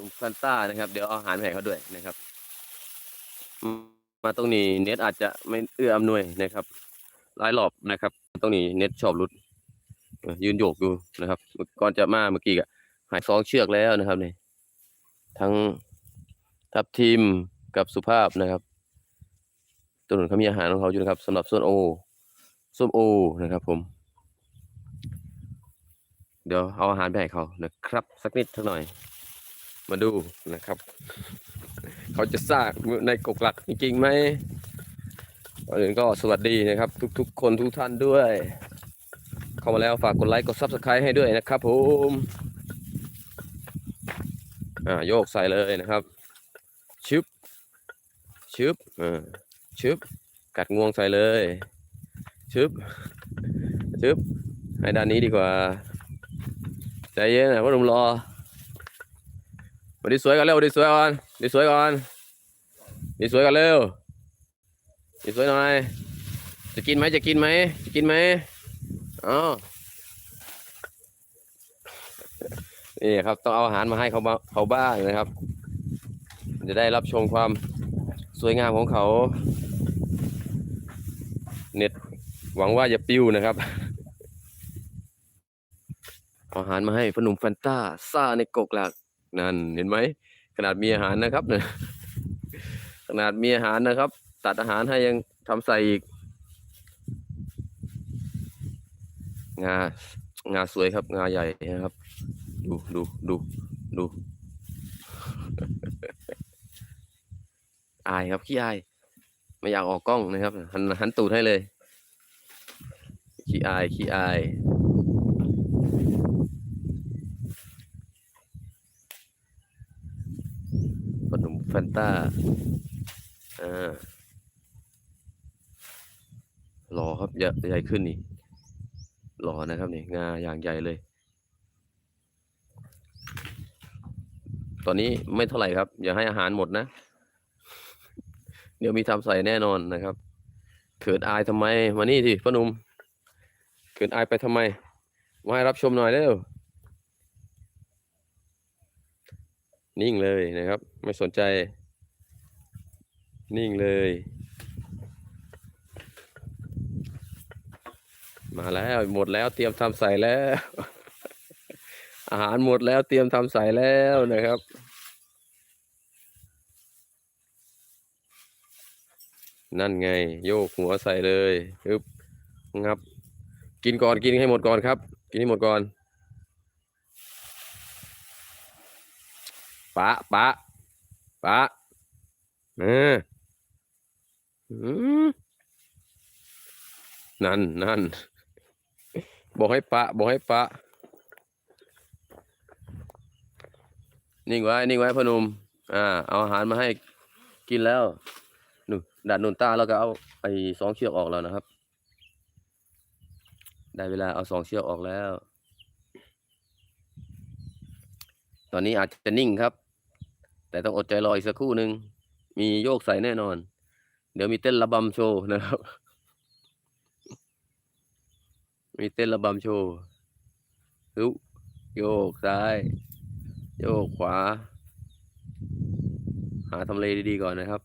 ลุงซันต้านะครับ เดี๋ยวเอาอาหารไปให้เขาด้วยนะครับ มาตรงนี้เน็ตอาจจะไม่เอื้ออำนวยนะครับหลายรอบนะครับ ตรงนี้เน็ตชอบหลุดยืนโยกอยู่นะครับก่อนจะมาเมื่อกี้ก็หายสองเชือกแล้วนะครับนี่ทั้งทับทีมกับสุภาพนะครับตัวหนุนเขามีอาหารของเขาอยู่นะครับสำหรับส้นโอส้มโอนะครับ ผม เดี๋ยวเอาอาหารไปให้เขานะครับ สักนิดสักหน่อย มาดูนะครับ เขาจะซากในกกหลักจริงไหมก่อนอื่นก็สวัสดีนะครับ ทุกๆ คนทุกท่านด้วย เข้ามาแล้วฝากกดไลค์กด subscribe ให้ด้วยนะครับผมอ่าโยกใส่เลยนะครับชึบชึบอ่าชึบกัดงวงใส่เลยชึบชึบให้ด้านนี้ดีกว่าใจเย็นนะพ่อหนุ่มรอ วันนี้สวยกันเร็ววันนี้สวยก่อนวันนี้สวยก่อนวันนี้สวยกันเร็ววันนี้สวยหน่อย จะกินไหมจะกินไหมจะกินไหมอ๋อนี่ครับต้องเอาอาหารมาให้เขาเขาบ้างนะครับ จะได้รับชมความสวยงามของเขา เน็ตหวังว่าจะปิ้วนะครับ อาหารมาให้พอหนุ่มแฟนต้าซ่าในกกหลัก นั่นเห็นไหมขนาดมีอาหารนะครับเนี่ยขนาดมีอาหารนะครับ ตัดอาหารให้ยังทำใส่อีกงางาสวยครับ งาใหญ่นะครับ ดูดูดูดูอายครับขี้อาย ไม่อยากออกกล้องนะครับหันหันตูดให้เลยขี้อายขี้อาย ขนม แฟนต้าอ่าหล่อครับใหญ่ใหญ่ขึ้นนี่หล่อนะครับนี่งาอย่างใหญ่เลย ตอนนี้ไม่เท่าไหร่ครับ อย่าให้อาหารหมดนะ เดี๋ยวมีทำใส่แน่นอนนะครับ เขินอายทำไม มานี่สิพ่อนุ่มเขินอายไปทำไม มาให้รับชมหน่อยเร็ว นิ่งเลยนะครับ ไม่สนใจ นิ่งเลย มาแล้วหมดแล้วเตรียมทำใส่แล้ว อาหารหมดแล้วเตรียมทำใส่แล้วนะครับนั่นไง โยกหัวใส่เลยฮึบงับ กินก่อนกินให้หมดก่อนครับ กินให้หมดก่อนะปะปะเอออืมนั่นนั่นบอกให้ปะบอกให้ปะ นิ่งไว้ นิ่งไว้พนุมอ่า เอาอาหารมาให้กินแล้วนู่นดัดนุนตาแล้วก็เอาไอ้สองเชือกออกแล้วนะครับ ได้เวลาเอาสองเชือกออกแล้ว ตอนนี้อาจจะนิ่งครับ แต่ต้องอดใจรออีกสักครู่หนึ่งมีโยกใส่แน่นอน เดี๋ยวมีเต้นระบำโชว์นะครับ มีเต้นระบำโชว์ฮึโยกซ้าย โยกขวา หาทำเลดีๆก่อนนะครับ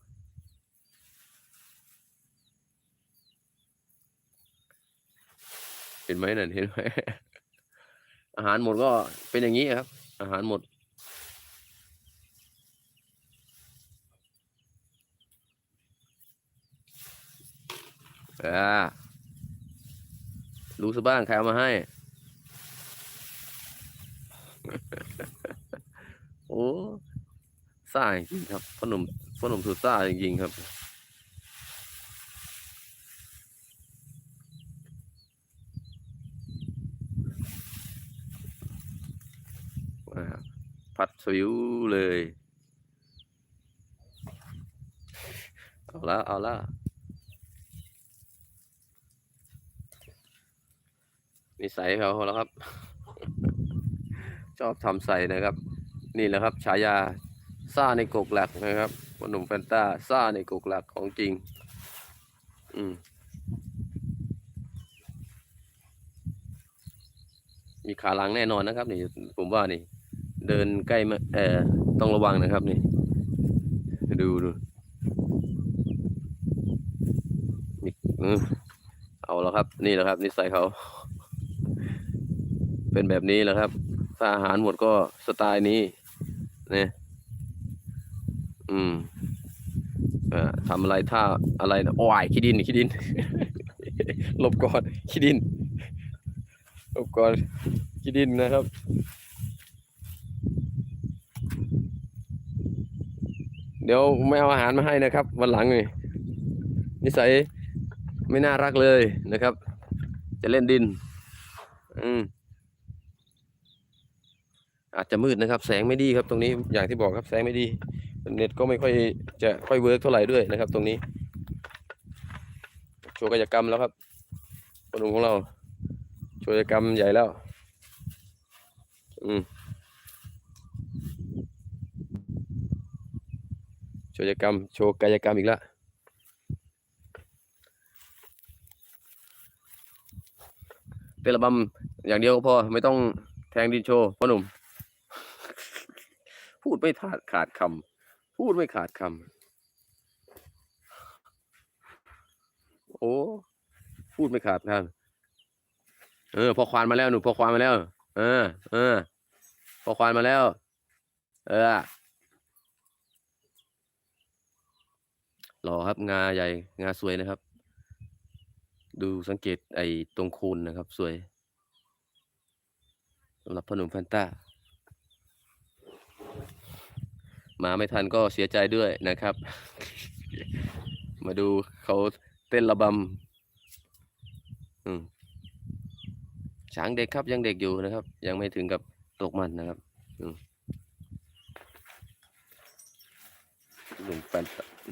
เห็นไหมนั่นเห็นไหมอาหารหมดก็เป็นอย่างนี้ครับ อาหารหมด อ่ารู้ซะบ้างใครเอามาให้ โอ้ซ่าจริงครับพ่อหนุ่มพ่อหนุ่มสุดซ่าจริงๆครับอ่าพัดสวิวเลย เอาละเอาละ นิสัยเขาแล้วครับ ชอบทำใส่นะครับ นี่แหละครับฉายาซ่าในกกหลักนะครับพ่อหนุ่มแฟนตาซ่าในกกหลักของจริง อืมมีขาหลังแน่นอนนะครับ นี่ผมว่านี่ เดินใกล้มาเออต้องระวังนะครับ นี่ ดูดูนี่อืมเอาแล้วครับ นี่แหละครับ นิสัยเขา เป็นแบบนี้แหละครับ ถ้าอาหารหมดก็สไตล์นี้เนี่ยอืมอ่อทำอะไรท่าอะไรนะโอ้ยขี้ดินขี้ดิน หลบก่อนขี้ดินหลบก่อนขี้ดินนะครับเดี๋ยวไม่เอาอาหารมาให้นะครับ วันหลังนี่นิสัยไม่น่ารักเลยนะครับ จะเล่นดิน อืม อาจจะมืดนะครับ แสงไม่ดีครับตรงนี้อย่างที่บอกครับแสงไม่ดี เน็ตก็ไม่ค่อยจะค่อยเวิร์กเท่าไหร่ด้วยนะครับ ตรงนี้โชว์กิจกรรมแล้วครับคนหนุ่มของเราโชว์กิจกรรมใหญ่แล้ว อืมโชว์กิจกรรม โชว์กายกรรมอีกแล้วเต้นระบำอย่างเดียวก็พอไม่ต้องแทงดินโชว์พ่อหนุ่ม ดไม่ขาดขาดคำพูดไม่ขาดคำโอ้พูดไม่ขาดคำเออ พอควานมาแล้วหนูพอควานมาแล้ว เออ เออ พอควานมาแล้ว เออหล่อครับงาใหญ่งาสวยนะครับ ดูสังเกตไอ้ตรงคูนนะครับ สวยสำหรับพ่อหนุ่มแฟนต้า มาไม่ทันก็เสียใจด้วยนะครับ มาดูเขาเต้นระบำอืมช้างเด็กครับยังเด็กอยู่นะครับ ยังไม่ถึงกับตกมันนะครับหนุ่มแฟน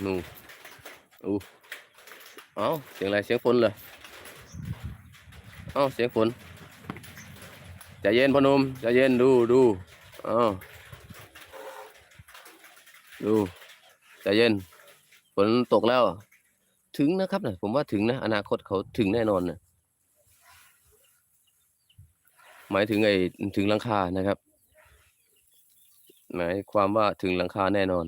หนุ่มอู้เอาเสียงอะไรเสียงฝนเหรอเอ้าเสียงฝนใจเย็นพอหนมใจเย็นดูดูอ้า ดูใจเย็นฝนตกแล้ว ถึงนะครับนะผมว่าถึงนะ อนาคตเขาถึงแน่นอนนะหมายถึงไอ้ถึงหลังคานะครับ หมายความว่าถึงหลังคาแน่นอน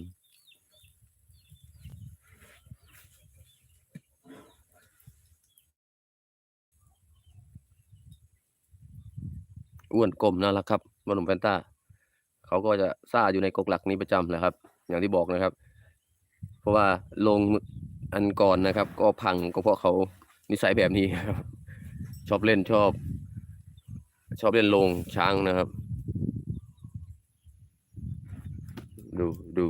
อ้วนกลมน่ารักครับบอลลูนแฟนตาเขาก็จะซ่าอยู่ในกกหลักนี้ประจำแหละครับ อย่างที่บอกนะครับ เพราะว่าลงอันก่อนนะครับ ก็พังก็เพราะเขานิสัยแบบนี้ครับ ชอบเล่นชอบ ชอบเล่นลงช้างนะครับ ดูดู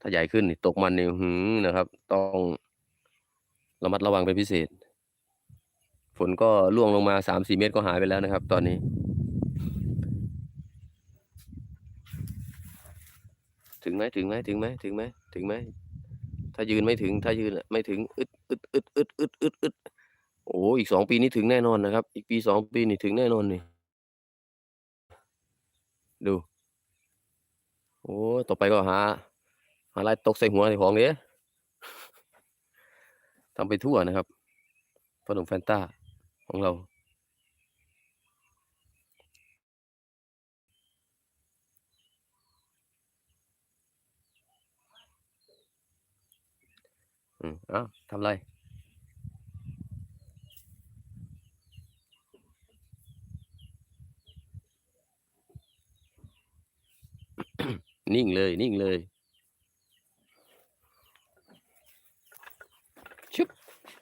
ถ้าใหญ่ขึ้นตกมันนี่หืมนะครับ ต้องระมัดระวังเป็นพิเศษ ฝนก็ล่วงลงมาสามสี่เมตรก็หายไปแล้วนะครับ ตอนนี้ ถึงไหมถึงไหมถึงไหมถึงไหมถึงไหมถ้ายืนไม่ถึง ถ้ายืนไม่ถึงอึดอึดอึดอึดอึดอึดอึดโอ้อีกสองปีนี้ถึงแน่นอนนะครับ อีกปีสองปีนี่ถึงแน่นอนนี่ดู โอ้ต่อไปก็หาหาอะไรตกใส่หัวใส่ของเนี้ยทำไปทั่วนะครับพนมแฟนต้าของเรา อืมเอ้าทำไรนิ่งเลยนิ่งเลยชึบ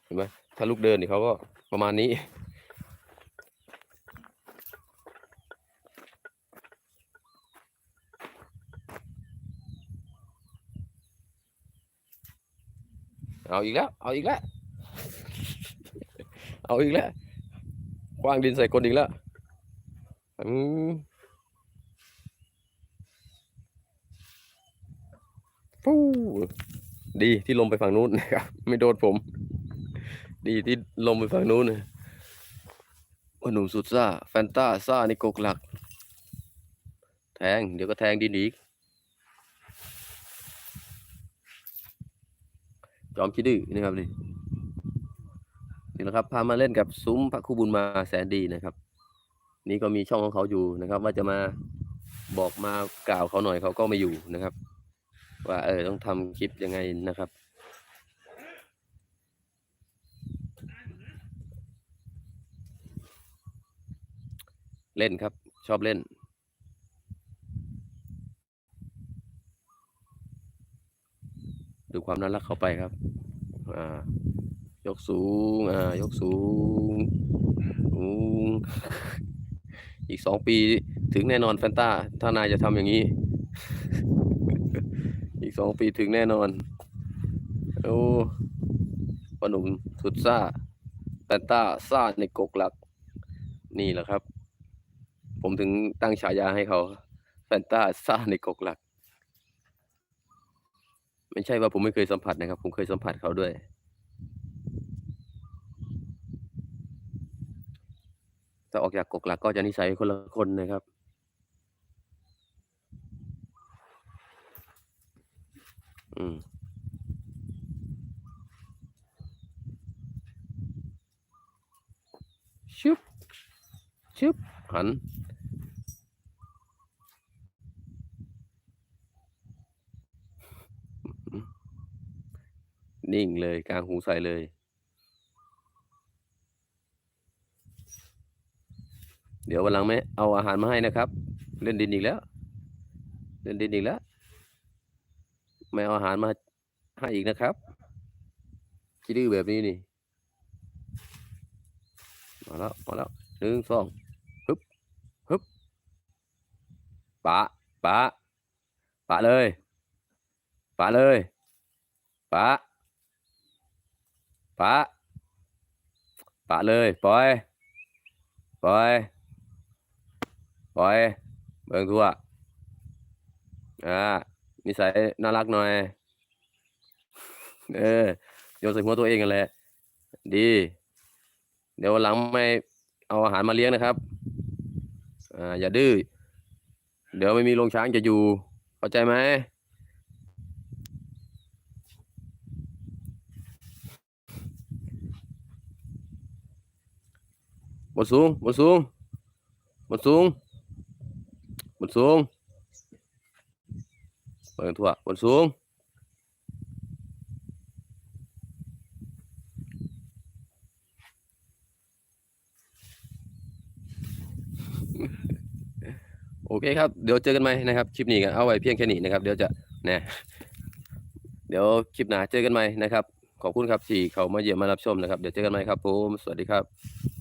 เห็นไหมถ้าลูกเดินนี่เขาก็ประมาณนี้ เอาอีกแล้ว เอาอีกแล้ว เอาอีกแล้วคว้างดินใส่คนอีกแล้วอืมฟู้ดีที่ลมไปฝั่งนู้นนะครับ ไม่โดนผม ดีที่ลมไปฝั่งนู้นนะว่าหนุ่มสุดซ่า แฟนตาซ่าในกกหลัก แทง เดี๋ยวก็แทงดินอีก จอมคิดดื้อนะครับนี่นี่นะครับพามาเล่นกับซุ้มพระคูบุญมาแสนดีนะครับ นี่ก็มีช่องของเขาอยู่นะครับ ว่าจะมาบอกมากล่าวเขาหน่อยเขาก็ไม่อยู่นะครับ ว่าเออต้องทำคลิปยังไงนะครับ เล่นครับชอบเล่น ความน่ารักเข้าไปครับ อ่า ยกสูง อ่า ยกสูงสูงอีกสองปีถึงแน่นอนแฟนตาถ้านายจะทำอย่างนี้ อีกสองปีถึงแน่นอน โอ้ปนุ่มสุดซ่าแฟนตาซ่าในกกหลัก นี่แหละครับ ผมถึงตั้งฉายาให้เขา แฟนตาซ่าในกกหลัก ไม่ใช่ว่าผมไม่เคยสัมผัสนะครับ ผมเคยสัมผัสเขาด้วยแต่ออกจากกกหลักก็จะนิสัยคนละคนนะครับอืมชึบชึบหัน นิ่งเลยกลางหูใส่เลย เดี๋ยววันหลังไม่เอาอาหารมาให้นะครับ เล่นดินอีกแล้ว เล่นดินอีกแล้วไม่เอาอาหารมาให้อีกนะครับคิดดื้อแบบนี้นี่มาแล้วมาแล้วหนึ่งสองฮึบฮึบปะปะปะเลยปะเลยปะ ปะปะเลยปล่อยปล่อยปล่อย เบิ่งทั่วอ่านิสัยน่ารักหน่อย เออโยนใส่หัวตัวเองกันแหละดี เดี๋ยววันหลังไม่เอาอาหารมาเลี้ยงนะครับอ่าอย่าดื้อเดี๋ยวไม่มีโรงช้างจะอยู่เข้าใจไหม บนสูงบนสูงบนสูงบนสูงเปิดทั่วบนสูงโอเคครับ เดี๋ยวเจอกันใหม่นะครับ คลิปนี้ก็เอาไว้เพียงแค่นี้นะครับ เดี๋ยวจะเนี่ยเดี๋ยวคลิปหน้าเจอกันใหม่นะครับ ขอบคุณครับที่เขามาเยี่ยมมารับชมนะครับ เดี๋ยวเจอกันใหม่ครับผม สวัสดีครับ